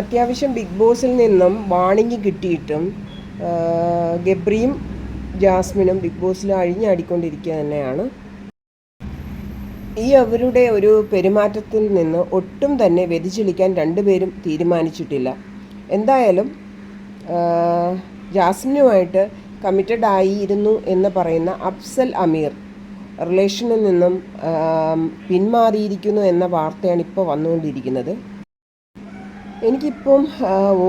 അത്യാവശ്യം ബിഗ് ബോസിൽ നിന്നും വാണിംഗ് കിട്ടിയിട്ടും ഗബ്രിയും ജാസ്മിനും ബിഗ് ബോസിൽ അഴിഞ്ഞാടിക്കൊണ്ടിരിക്കുക തന്നെയാണ്. ഈ അവരുടെ ഒരു പെരുമാറ്റത്തിൽ നിന്ന് ഒട്ടും തന്നെ വ്യതിചലിക്കാൻ രണ്ടുപേരും തീരുമാനിച്ചിട്ടില്ല. എന്തായാലും ജാസ്മിനുമായിട്ട് കമ്മിറ്റഡ് ആയിരുന്നു എന്ന് പറയുന്ന അഫ്സൽ അമീർ റിലേഷനിൽ നിന്നും പിന്മാറിയിരിക്കുന്നു എന്ന വാർത്തയാണ് ഇപ്പോൾ വന്നുകൊണ്ടിരിക്കുന്നത്. എനിക്കിപ്പം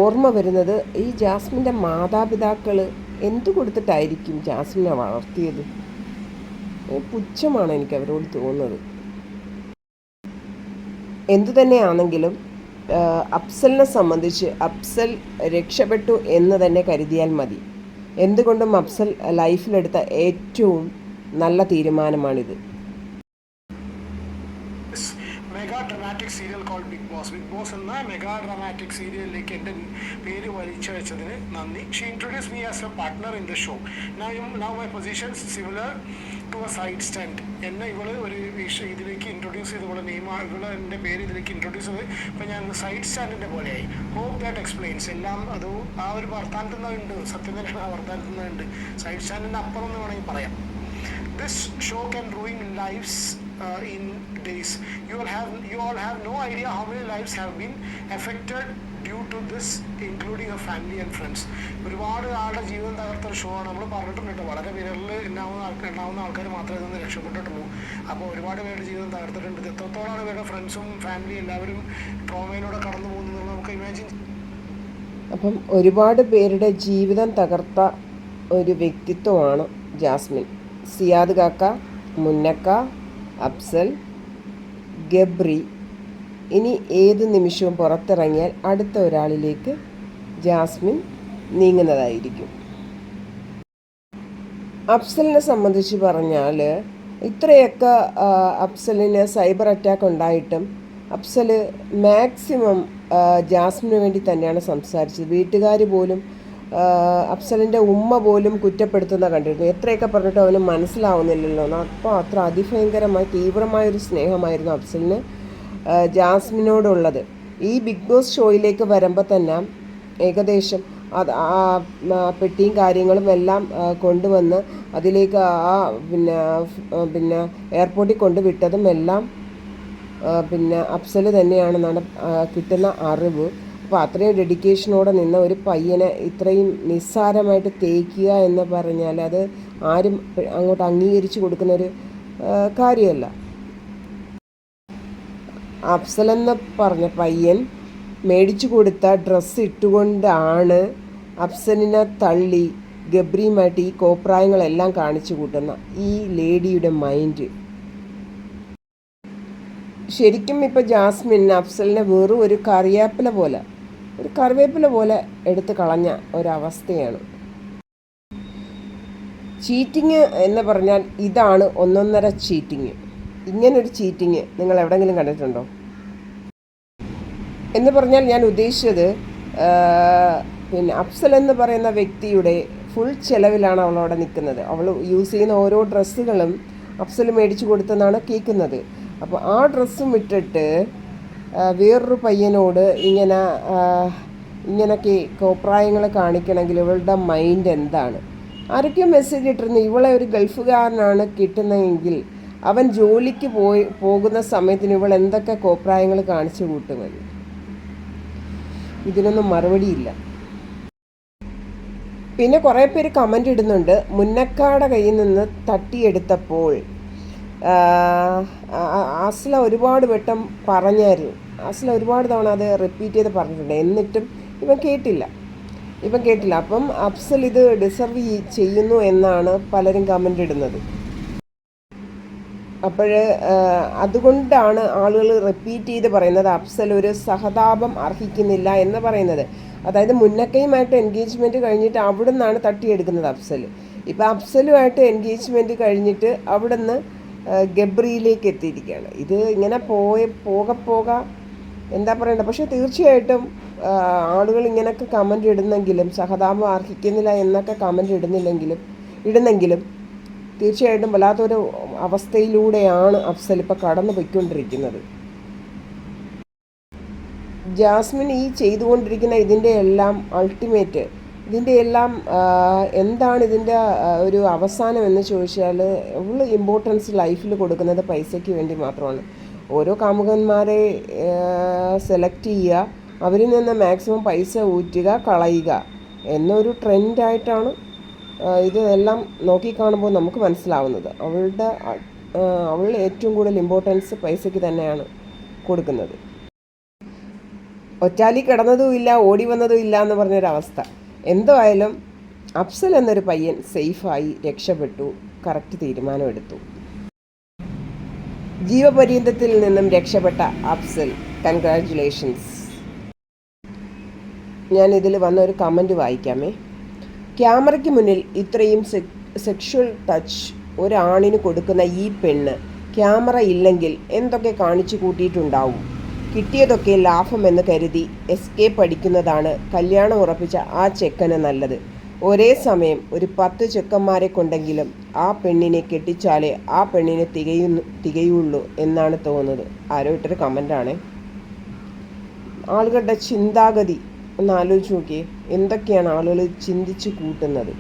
ഓർമ്മ വരുന്നത് ഈ ജാസ്മിന്റെ മാതാപിതാക്കൾ എന്തു കൊടുത്തിട്ടായിരിക്കും ജാസ്മിനെ വളർത്തിയത്? പുച്ഛമാണ് എനിക്ക് അവരോട് തോന്നുന്നത്. എന്തു തന്നെയാണെങ്കിലും അഫ്സലിനെ സംബന്ധിച്ച് അഫ്സൽ രക്ഷപ്പെട്ടു എന്ന് തന്നെ കരുതിയാൽ മതി. എന്തുകൊണ്ടും അഫ്സൽ ലൈഫിലെടുത്ത ഏറ്റവും നല്ല തീരുമാനമാണിത് mega dramatic serial call Bigg Boss എന്ന മെഗാ ഡ്രാമാറ്റിക് സീരിയലിലേക്ക് എന്റെ പേര് വലിച്ചയച്ചതിന് നന്ദി. She introduce me as a partner in the show now my position similar to a side stand എന്നെ ഇവൾ ഒരു ഇതിലേക്ക് ഇൻട്രൊഡ്യൂസ് ചെയ്ത് ഇവളെ നെയിം ഇവൾ എന്റെ പേര് ഇതിലേക്ക് ഇൻട്രൊഡ്യൂസ് ചെയ്ത് ഇപ്പം ഞാൻ സൈഡ് സ്റ്റാൻഡിന്റെ പോലെയായി. ഹോപ്പ് ദാറ്റ് എക്സ്പ്ലെയിൻസ് എല്ലാം അത് ആ ഒരു വർത്താനത്തിൽ നിന്നുണ്ട് സത്യം തന്നെ ആ വർത്താനത്തിൽ നിന്നുണ്ട് സൈഡ് സ്റ്റാൻഡിന്റെ അപ്പുറം എന്ന് വേണമെങ്കിൽ പറയാം. This show can ruin lives uh, in days. You all have you all have no idea how many lives have been affected due to this including your family and friends. ഒരുപാട് ആളുടെ ജീവിതം തകർത്ത show ആണ്. നമ്മൾ പറഞ്ഞിട്ടുണ്ട് വളരെ വിരലിൽ ഉണ്ടാവുന്ന ആൾക്കാർ ഉണ്ടാവുന്ന ആൾക്കാർ മാത്രമേ ഇതൊന്ന് രക്ഷപ്പെട്ടിട്ടുള്ളൂ. അപ്പോൾ ഒരുപാട് പേരുടെ ജീവിതം തകർത്തിട്ടുണ്ട്. ഇത് എത്രത്തോളമാണ് ഇവരുടെ ഫ്രണ്ട്സും ഫാമിലി എല്ലാവരും ട്രോമയിലൂടെ കടന്നു പോകുന്നത് നമുക്ക് ഇമാജിൻ അപ്പം ഒരുപാട് പേരുടെ ജീവിതം തകർത്ത ഒരു വ്യക്തിത്വമാണ് ജാസ്മിൻ. സിയാദ് കാക്ക മുന്നക്ക അഫ്സൽ ഗബ്രി. ഇനി ഏത് നിമിഷവും പുറത്തിറങ്ങിയാൽ അടുത്ത ഒരാളിലേക്ക് ജാസ്മിൻ നീങ്ങുന്നതായിരിക്കും. അഫ്സലിനെ സംബന്ധിച്ച് പറഞ്ഞാൽ ഇത്രയൊക്കെ അഫ്സലിന് സൈബർ അറ്റാക്ക് ഉണ്ടായിട്ടും അഫ്സൽ മാക്സിമം ജാസ്മിന് വേണ്ടി തന്നെയാണ് സംസാരിച്ചത്. വീട്ടുകാർ പോലും അഫ്സലിന്റെ ഉമ്മ പോലും കുറ്റപ്പെടുത്തുന്ന കണ്ടിരുന്നു. എത്രയൊക്കെ പറഞ്ഞിട്ടും അവന് മനസ്സിലാവുന്നില്ലല്ലോ. അപ്പോൾ അത്ര അതിഭയങ്കരമായി തീവ്രമായൊരു സ്നേഹമായിരുന്നു അഫ്സലിന് ജാസ്മിനോടുള്ളത്. ഈ ബിഗ് ബോസ് ഷോയിലേക്ക് വരുമ്പോൾ തന്നെ ഏകദേശം അത് ആ പെട്ടിയും കാര്യങ്ങളും എല്ലാം കൊണ്ടുവന്ന് അതിലേക്ക് ആ പിന്നെ പിന്നെ എയർപോർട്ടിൽ കൊണ്ടുവിട്ടതും എല്ലാം പിന്നെ അഫ്സൽ തന്നെയാണെന്നാണ് കിട്ടുന്ന അറിവ്. അപ്പോൾ അത്രയും ഡെഡിക്കേഷനോടെ നിന്ന ഒരു പയ്യനെ ഇത്രയും നിസ്സാരമായിട്ട് തേക്കുക എന്ന് പറഞ്ഞാൽ അത് ആരും അങ്ങോട്ട് അംഗീകരിച്ചു കൊടുക്കുന്ന ഒരു ആ, കാര്യമല്ല. അഫ്സലെന്ന് പറഞ്ഞ പയ്യൻ മേടിച്ചു കൊടുത്ത ഡ്രസ്സ് ഇട്ടുകൊണ്ടാണ് അഫ്സലിനെ തള്ളി ഗബ്രിയുമായിട്ട് ഈ കോപ്രായങ്ങളെല്ലാം കാണിച്ചു കൂട്ടുന്ന ഈ ലേഡിയുടെ മൈൻഡ് ശരിക്കും ഇപ്പോൾ ജാസ്മിൻ അഫ്സലിനെ വെറും ഒരു കറിയാപ്പില പോലെ ഒരു കറിവേപ്പില പോലെ എടുത്ത് കളഞ്ഞ ഒരവസ്ഥയാണ്. ചീറ്റിങ് എന്ന് പറഞ്ഞാൽ ഇതാണ് ഒന്നൊന്നര ചീറ്റിങ്. ഇങ്ങനൊരു ചീറ്റിങ് നിങ്ങൾ എവിടെങ്കിലും കണ്ടിട്ടുണ്ടോ? എന്ന് പറഞ്ഞാൽ ഞാൻ ഉദ്ദേശിച്ചത് പിന്നെ അഫ്സൽ എന്ന് പറയുന്ന വ്യക്തിയുടെ ഫുൾ ചെലവിലാണ് അവളവിടെ നിൽക്കുന്നത്. അവൾ യൂസ് ചെയ്യുന്ന ഓരോ ഡ്രസ്സുകളും അഫ്സൽ മേടിച്ചു കൊടുത്തെന്നാണ് കേൾക്കുന്നത്. അപ്പോൾ ആ ഡ്രസ്സും ഇട്ടിട്ട് വേറൊരു പയ്യനോട് ഇങ്ങനെ ഇങ്ങനെയൊക്കെ കോപ്രായങ്ങൾ കാണിക്കണമെങ്കിൽ ഇവളുടെ മൈൻഡ് എന്താണ്? ആരൊക്കെയോ മെസ്സേജ് ഇട്ടിരുന്നു ഇവളെ ഒരു ഗൾഫുകാരനാണ് കിട്ടുന്നതെങ്കിൽ അവൻ ജോലിക്ക് പോയി പോകുന്ന സമയത്തിന് ഇവൾ എന്തൊക്കെ കോപ്രായങ്ങൾ കാണിച്ചു കൂട്ടുമെന്ന്. ഇതിനൊന്നും മറുപടിയില്ല പിന്നെ കുറേ പേര് കമന്റ് ഇടുന്നുണ്ട്. മുന്നക്കാട കയ്യിൽ നിന്ന് തട്ടിയെടുത്തപ്പോൾ ആസ്ല ഒരുപാട് വട്ടം പറഞ്ഞായിരുന്നു. ആസ്ല ഒരുപാട് തവണ അത് റിപ്പീറ്റ് ചെയ്ത് പറഞ്ഞിട്ടുണ്ട്. എന്നിട്ടും ഇവൻ കേട്ടില്ല. ഇവൻ കേട്ടില്ല. അപ്പം അഫ്സൽ ഇത് ഡിസർവ് ചെയ്യുന്നു എന്നാണ് പലരും കമന്റ് ഇടുന്നത്. അപ്പോൾ അതുകൊണ്ടാണ് ആളുകൾ റിപ്പീറ്റ് ചെയ്ത് പറയുന്നത് അഫ്സൽ ഒരു സഹതാപം അർഹിക്കുന്നില്ല എന്ന് പറയുന്നത്. അതായത് മുന്നക്കയുമായിട്ട് എൻഗേജ്മെന്റ് കഴിഞ്ഞിട്ട് അവിടെ നിന്നാണ് തട്ടിയെടുക്കുന്നത് അഫ്സൽ. ഇപ്പോൾ അഫ്സലുമായിട്ട് എൻഗേജ്മെന്റ് കഴിഞ്ഞിട്ട് അവിടെ നിന്ന് ഗബ്രിയിലേക്ക് എത്തിയിരിക്കുകയാണ്. ഇത് ഇങ്ങനെ പോയ പോക പോക എന്താ പറയണ്ടത് പക്ഷേ തീർച്ചയായിട്ടും ആളുകൾ ഇങ്ങനെയൊക്കെ കമന്റ് ഇടുന്നെങ്കിലും സഹതാപം അർഹിക്കുന്നില്ല എന്നൊക്കെ കമന്റ് ഇടുന്നില്ലെങ്കിലും ഇടുന്നെങ്കിലും തീർച്ചയായിട്ടും വല്ലാത്തൊരു അവസ്ഥയിലൂടെയാണ് അഫ്സൽ ഇപ്പോൾ കടന്നു പോയിക്കൊണ്ടിരിക്കുന്നത് ജാസ്മിൻ ഈ ചെയ്തുകൊണ്ടിരിക്കുന്ന ഇതിന്റെ എല്ലാം അൾട്ടിമേറ്റ് ഇതിന്റെ എല്ലാം എന്താണ് ഇതിന്റെ ഒരു അവസാനം എന്ന് ചോദിച്ചാൽ ഫുൾ ഇമ്പോർട്ടൻസ് ലൈഫിൽ കൊടുക്കുന്നത് പൈസയ്ക്ക് വേണ്ടി മാത്രമാണ്. ഓരോ കാമുകന്മാരെ സെലക്ട് ചെയ്യുക. അവരിൽ നിന്ന് മാക്സിമം പൈസ ഊറ്റുക കളയുക എന്നൊരു ട്രെൻഡായിട്ടാണ് ഇതെല്ലാം നോക്കിക്കാണുമ്പോൾ നമുക്ക് മനസ്സിലാവുന്നത്. അവളുടെ അവൾ ഏറ്റവും കൂടുതൽ ഇമ്പോർട്ടൻസ് പൈസയ്ക്ക് തന്നെയാണ് കൊടുക്കുന്നത്. ഒറ്റാലി കിടന്നതും ഇല്ല ഓടി വന്നതും ഇല്ല എന്ന് പറഞ്ഞൊരവസ്ഥ. എന്തായാലും അഫ്സൽ എന്നൊരു പയ്യൻ സേഫായി രക്ഷപ്പെട്ടു കറക്റ്റ് തീരുമാനമെടുത്തു. ജീവപര്യന്തത്തിൽ നിന്നും രക്ഷപ്പെട്ട അഫ്സൽ കൺഗ്രാറ്റുലേഷൻസ് ഞാൻ ഇതിൽ വന്ന ഒരു കമന്റ് വായിക്കാമേ. ക്യാമറയ്ക്ക് മുന്നിൽ ഇത്രയും സെക്ഷുവൽ ടച്ച് ഒരാണിന് കൊടുക്കുന്ന ഈ പെണ്ണ് ക്യാമറ ഇല്ലെങ്കിൽ എന്തൊക്കെ കാണിച്ചു കൂട്ടിയിട്ടുണ്ടാവും? കിട്ടിയതൊക്കെ ലാഭമെന്ന് കരുതി എസ്കേപ്പ് അടിക്കുന്നതാണ് കല്യാണം ഉറപ്പിച്ച ആ ചെക്കന് നല്ലത്. ഒരേ സമയം ഒരു പത്ത് ചെക്കന്മാരെ കൊണ്ടെങ്കിലും ആ പെണ്ണിനെ കെട്ടിച്ചാലേ ആ പെണ്ണിനെ തികയുന്നു തികയുള്ളൂ എന്നാണ് തോന്നുന്നത്. ആരോ ഇട്ടൊരു കമന്റാണേ ആളുകളുടെ ചിന്താഗതി ഒന്ന് ആലോചിച്ച് നോക്കിയേ. എന്തൊക്കെയാണ് ആളുകൾ ചിന്തിച്ച് കൂട്ടുന്നത്?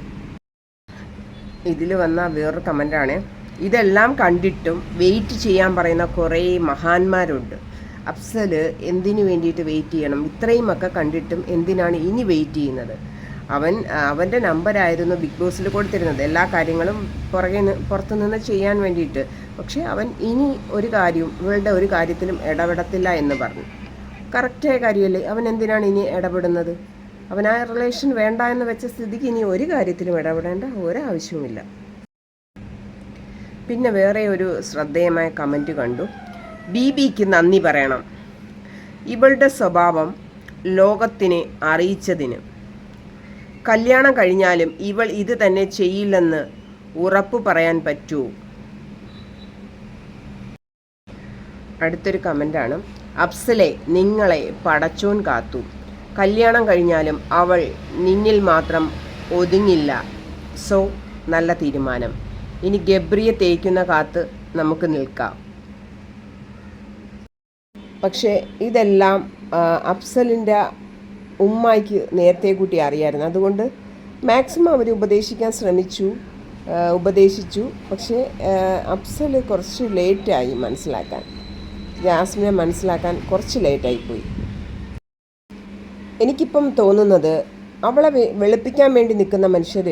ഇതിൽ വന്ന വേറൊരു കമന്റാണ് ഇതെല്ലാം കണ്ടിട്ടും വെയിറ്റ് ചെയ്യാൻ പറയുന്ന കുറേ മഹാന്മാരുണ്ട്. അഫ്സൽ എന്തിനു വേണ്ടിയിട്ട് വെയിറ്റ് ചെയ്യണം? ഇത്രയും ഒക്കെ കണ്ടിട്ടും എന്തിനാണ് ഇനി വെയിറ്റ് ചെയ്യുന്നത്? അവൻ അവന്റെ നമ്പരായിരുന്നു ബിഗ് ബോസിൽ കൊടുത്തിരുന്നത്. എല്ലാ കാര്യങ്ങളും പുറകെ പുറത്തു നിന്ന് ചെയ്യാൻ വേണ്ടിയിട്ട്. പക്ഷേ അവൻ ഇനി ഒരു കാര്യവും ഇവളുടെ ഒരു കാര്യത്തിലും ഇടപെടത്തില്ല എന്ന് പറഞ്ഞു. കറക്റ്റായ കാര്യമല്ലേ? അവൻ എന്തിനാണ് ഇനി ഇടപെടുന്നത്? അവൻ ആ റിലേഷൻ വേണ്ട എന്ന് വെച്ച സ്ഥിതിക്ക് ഇനി ഒരു കാര്യത്തിലും ഇടപെടേണ്ട ഒരാവശ്യവുമില്ല. പിന്നെ വേറെ ഒരു ശ്രദ്ധേയമായ കമന്റ് കണ്ടു. ബി ബിക്ക് നന്ദി പറയണം. ഇവളുടെ സ്വഭാവം ലോകത്തിനെ അറിയിച്ചതിന്. കല്യാണം കഴിഞ്ഞാലും ഇവൾ ഇത് തന്നെ ചെയ്യില്ലെന്ന് ഉറപ്പു പറയാൻ പറ്റൂ. അടുത്തൊരു കമന്റാണ് അഫ്സലെ നിങ്ങളെ പടച്ചോൻ കാത്തു. കല്യാണം കഴിഞ്ഞാലും അവൾ നിന്നിൽ മാത്രം ഒതുങ്ങില്ല. സോ നല്ല തീരുമാനം. ഇനി ഗബ്രിയെ തേക്കുന്ന കാത്ത് നമുക്ക് നിൽക്കാം. പക്ഷേ ഇതെല്ലാം അഫ്സലിന്റെ ഉമ്മായിക്ക് നേരത്തെ കൂട്ടി അറിയായിരുന്നു. അതുകൊണ്ട് മാക്സിമം അവർ ഉപദേശിക്കാൻ ശ്രമിച്ചു ഉപദേശിച്ചു. പക്ഷേ അഫ്സൽ കുറച്ച് ലേറ്റായി മനസ്സിലാക്കാൻ. ജാസ്മിനെ മനസ്സിലാക്കാൻ കുറച്ച് ലേറ്റായിപ്പോയി എനിക്കിപ്പം തോന്നുന്നത് അവളെ വെളുപ്പിക്കാൻ വേണ്ടി നിൽക്കുന്ന മനുഷ്യർ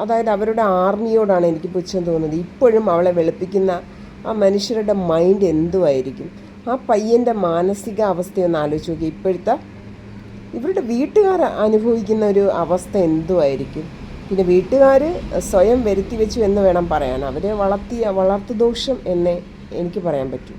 അതായത് അവരുടെ ആർമിയോടാണ് എനിക്ക് പുച്ഛം തോന്നുന്നത്. ഇപ്പോഴും അവളെ വെളുപ്പിക്കുന്ന ആ മനുഷ്യരുടെ മൈൻഡ് എന്തുമായിരിക്കും ആ പയ്യന്റെ മാനസിക അവസ്ഥയൊന്ന് ആലോചിച്ച് നോക്കി ഇപ്പോഴത്തെ ഇവരുടെ വീട്ടുകാർ അനുഭവിക്കുന്ന ഒരു അവസ്ഥ എന്തുമായിരിക്കും പിന്നെ വീട്ടുകാർ സ്വയം വരുത്തി വെച്ചു എന്ന് വേണം പറയാൻ. അവർ വളർത്തിയ വളർത്തു ദോഷം എന്നെ എനിക്ക് പറയാൻ പറ്റൂ.